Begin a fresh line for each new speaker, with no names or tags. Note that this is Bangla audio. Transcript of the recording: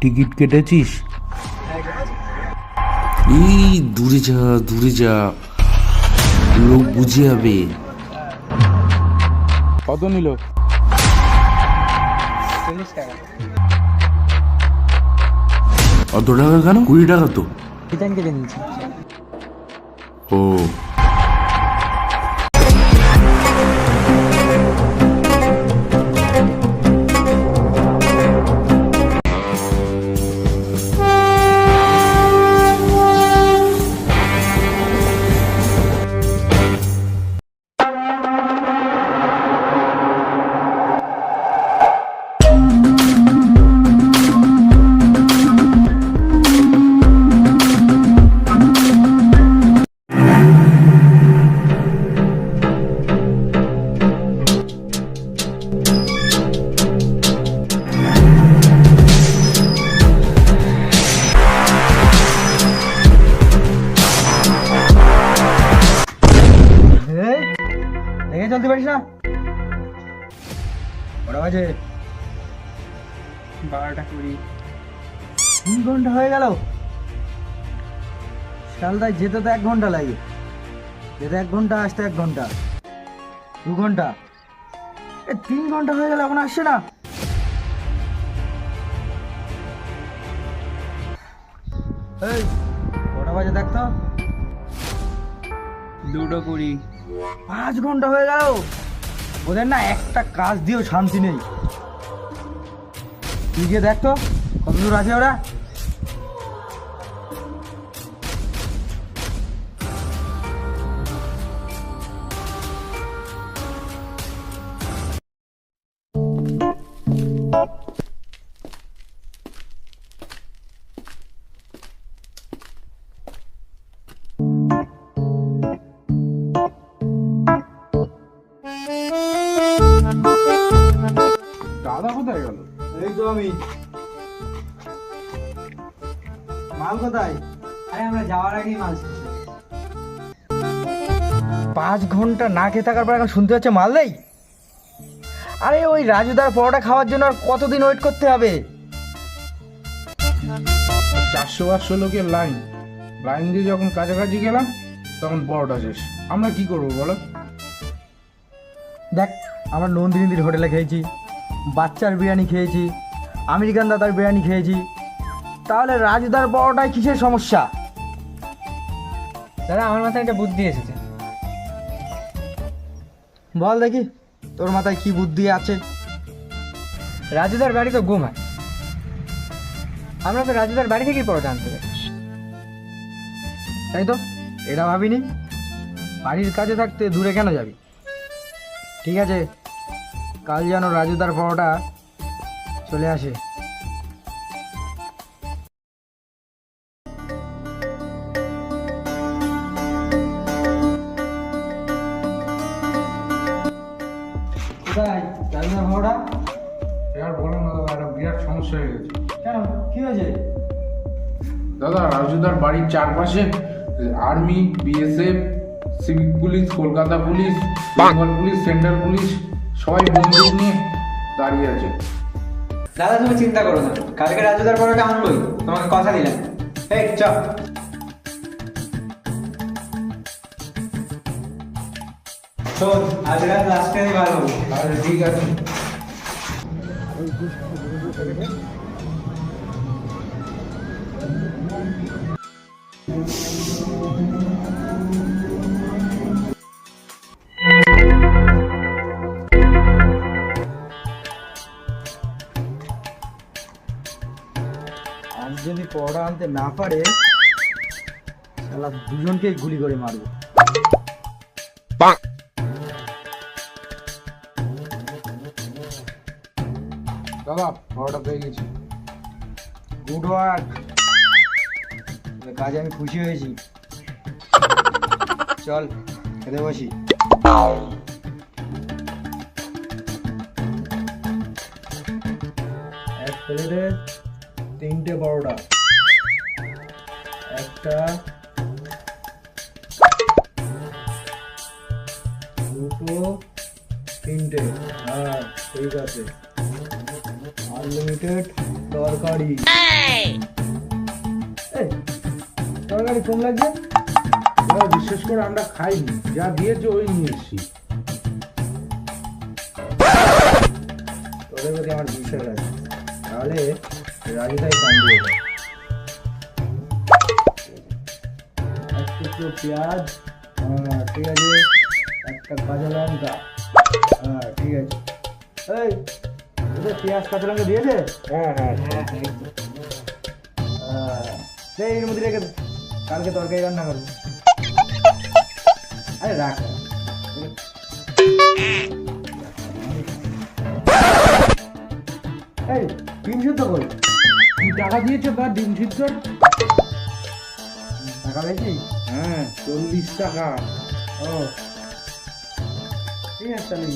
টিকিট কেটেছিস?
এই দূরে যা দূরে যা। লোক বুঝে যাবে।
কত নিল?
অত টাকা কেন? কুড়ি টাকা তো।
কেটে নিয়েছি।
ও।
চলতে পারিস না? বাজে বারোটা কুড়ি। তিন ঘণ্টা হয়ে গেল। যেতে তো এক ঘণ্টা লাগে। যেতে এক ঘণ্টা, আসতে এক ঘণ্টা। দু ঘণ্টা। এ, তিন ঘণ্টা হয়ে গেল, এখন আসছে না। এই, কটা বাজে দেখতো দুটো কুড়ি। পাঁচ ঘণ্টা হয়ে গেল। ওদের না একটা কাজ দিয়েও শান্তি নেই। তুই গিয়ে দেখ তো কত দূর আছে ওরা। তো আমি। মাল কোথায়? আরে আমরা যাওয়ার আগেই মাল পাঁচ ঘণ্টা না খেয়ে থাকার পর এখন শুনতে হচ্ছে মাল নেই? আরে ওই রাজুদার পরোটা খাওয়ার জন্য আর কতদিন ওয়েট করতে হবে?
চারশো পাঁচশো লোকের লাইন লাইন দিয়ে যখন কাছাকাছি গেলাম তখন বড়টা শেষ। আমরা কি করব বলো?
দেখ আমরা নন্দিনীদির হোটেলে খেয়েছি বাচ্চার বিরিয়ানি খেয়েছি আমেরিকান দাদার বিরিয়ানি খেয়েছি। তাহলে রাজুদার পরোটায় কিসের সমস্যা?
দাদা আমার মাথায় একটা বুদ্ধি এসেছে।
বল দেখি তোর মাথায় কি বুদ্ধি আছে?
রাজুদার বাড়ি তো গুম ঘুমায় আমরা তো রাজুদার বাড়ি থেকেই পরোটা আনতে পারি
তাই তো? এটা ভাবিনি? বাড়ির কাছে থাকতে দূরে কেন যাবি? ঠিক আছে কাল যেন রাজুদার পরোটা চলে আসে। কোথায়?
বলো না দাদা একটা বিরাট সমস্যা হয়ে গেছে।
কেন? কি হয়েছে?
দাদা রাজুদার বাড়ির চারপাশে army BSF civic police Kolkata police Bengal police central police সবাই বন্দুক নিয়ে দাঁড়িয়ে আছে।
দাদা, তুমি চিন্তা করো না। কালকে রাজুদার পরোটা আনবোই। তোমাকে কথা দিলাম। এই, চ। ভালো।
ঠিক আছে।
আজ যদি পরোটা আনতে না পারে শালা দুজনকেই গুলি করে মারবো।
দাদা বড়টা পেয়ে গেছি।
Good work. কাজে আমি খুশি হয়েছি। চল খেতে বসি। এক প্লেটে তিনটে বড়টা একটা দুটো তিনটে। হ্যাঁ ঠিক আছে। আনলিমিটেড তরকারি। তরকারি কম লাগছে?
বিশেষ করে আমরা খাইনি। যা দিয়েছে ওই নিয়ে এসছি।
তোদের প্রতি আমার বিশ্বাস আছে তাহলে ঠিক আছে একটা লঙ্কা হ্যাঁ ঠিক আছে এই পেঁয়াজ
হ্যাঁ হ্যাঁ
এর মধ্যে রেখে কালকে তরকারি রান্না করব আরে রাখ। এই ডিম সিদ্ধ করি
টাকা দিয়েছে বা ডিম সিদ্ধর
টাকা বেশি
হ্যাঁ। চল্লিশ টাকা।
ও। ঠিক আছে তাহলে।